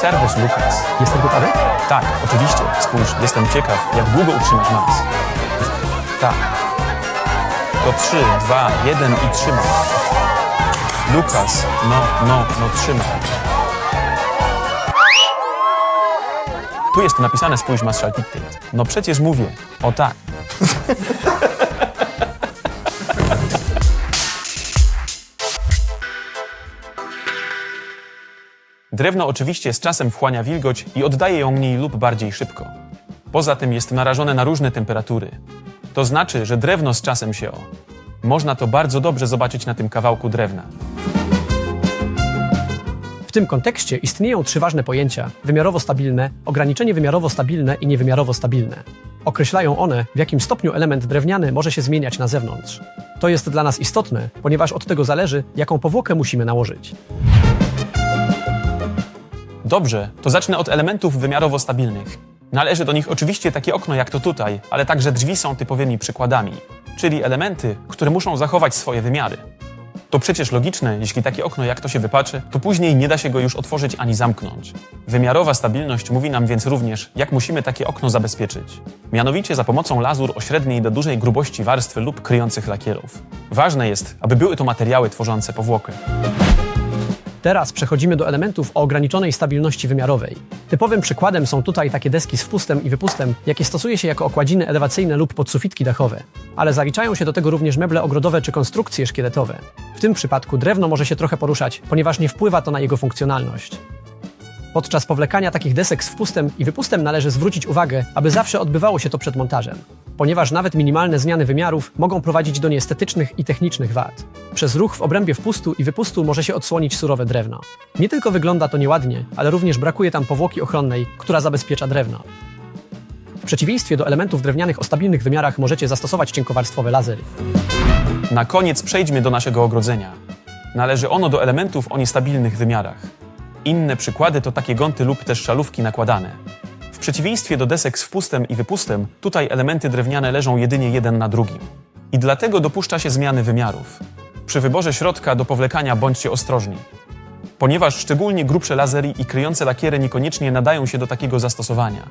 Servus, Lukas. Jestem gotowy? Tak, oczywiście. Spójrz, jestem ciekaw, jak długo utrzymasz mas. Tak. To 3, 2, 1 i trzymaj. Lukas, no, no, no trzymaj. Tu jest napisane, spójrz, masz shall dictate. No przecież mówię. O tak. Drewno oczywiście z czasem wchłania wilgoć i oddaje ją mniej lub bardziej szybko. Poza tym jest narażone na różne temperatury. To znaczy, że drewno z czasem się o. Można to bardzo dobrze zobaczyć na tym kawałku drewna. W tym kontekście istnieją trzy ważne pojęcia: wymiarowo stabilne, ograniczenie wymiarowo stabilne i niewymiarowo stabilne. Określają one, w jakim stopniu element drewniany może się zmieniać na zewnątrz. To jest dla nas istotne, ponieważ od tego zależy, jaką powłokę musimy nałożyć. Dobrze, to zacznę od elementów wymiarowo stabilnych. Należy do nich oczywiście takie okno jak to tutaj, ale także drzwi są typowymi przykładami, czyli elementy, które muszą zachować swoje wymiary. To przecież logiczne, jeśli takie okno jak to się wypaczy, to później nie da się go już otworzyć ani zamknąć. Wymiarowa stabilność mówi nam więc również, jak musimy takie okno zabezpieczyć. Mianowicie za pomocą lazur o średniej do dużej grubości warstwy lub kryjących lakierów. Ważne jest, aby były to materiały tworzące powłokę. Teraz przechodzimy do elementów o ograniczonej stabilności wymiarowej. Typowym przykładem są tutaj takie deski z wpustem i wypustem, jakie stosuje się jako okładziny elewacyjne lub podsufitki dachowe. Ale zaliczają się do tego również meble ogrodowe czy konstrukcje szkieletowe. W tym przypadku drewno może się trochę poruszać, ponieważ nie wpływa to na jego funkcjonalność. Podczas powlekania takich desek z wpustem i wypustem należy zwrócić uwagę, aby zawsze odbywało się to przed montażem, ponieważ nawet minimalne zmiany wymiarów mogą prowadzić do nieestetycznych i technicznych wad. Przez ruch w obrębie wpustu i wypustu może się odsłonić surowe drewno. Nie tylko wygląda to nieładnie, ale również brakuje tam powłoki ochronnej, która zabezpiecza drewno. W przeciwieństwie do elementów drewnianych o stabilnych wymiarach możecie zastosować cienkowarstwowe lasery. Na koniec przejdźmy do naszego ogrodzenia. Należy ono do elementów o niestabilnych wymiarach. Inne przykłady to takie gonty lub też szalówki nakładane. Przeciwieństwie do desek z wpustem i wypustem, tutaj elementy drewniane leżą jedynie jeden na drugim. I dlatego dopuszcza się zmiany wymiarów. Przy wyborze środka do powlekania bądźcie ostrożni, ponieważ szczególnie grubsze lasery i kryjące lakiery niekoniecznie nadają się do takiego zastosowania.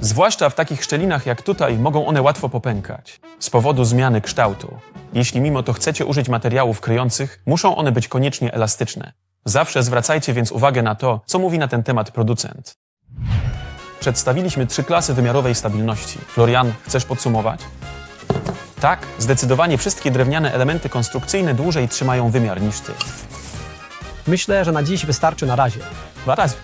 Zwłaszcza w takich szczelinach jak tutaj mogą one łatwo popękać z powodu zmiany kształtu. Jeśli mimo to chcecie użyć materiałów kryjących, muszą one być koniecznie elastyczne. Zawsze zwracajcie więc uwagę na to, co mówi na ten temat producent. Przedstawiliśmy trzy klasy wymiarowej stabilności. Florian, chcesz podsumować? Tak, zdecydowanie wszystkie drewniane elementy konstrukcyjne dłużej trzymają wymiar niż ty. Myślę, że na dziś wystarczy na razie. Na razie.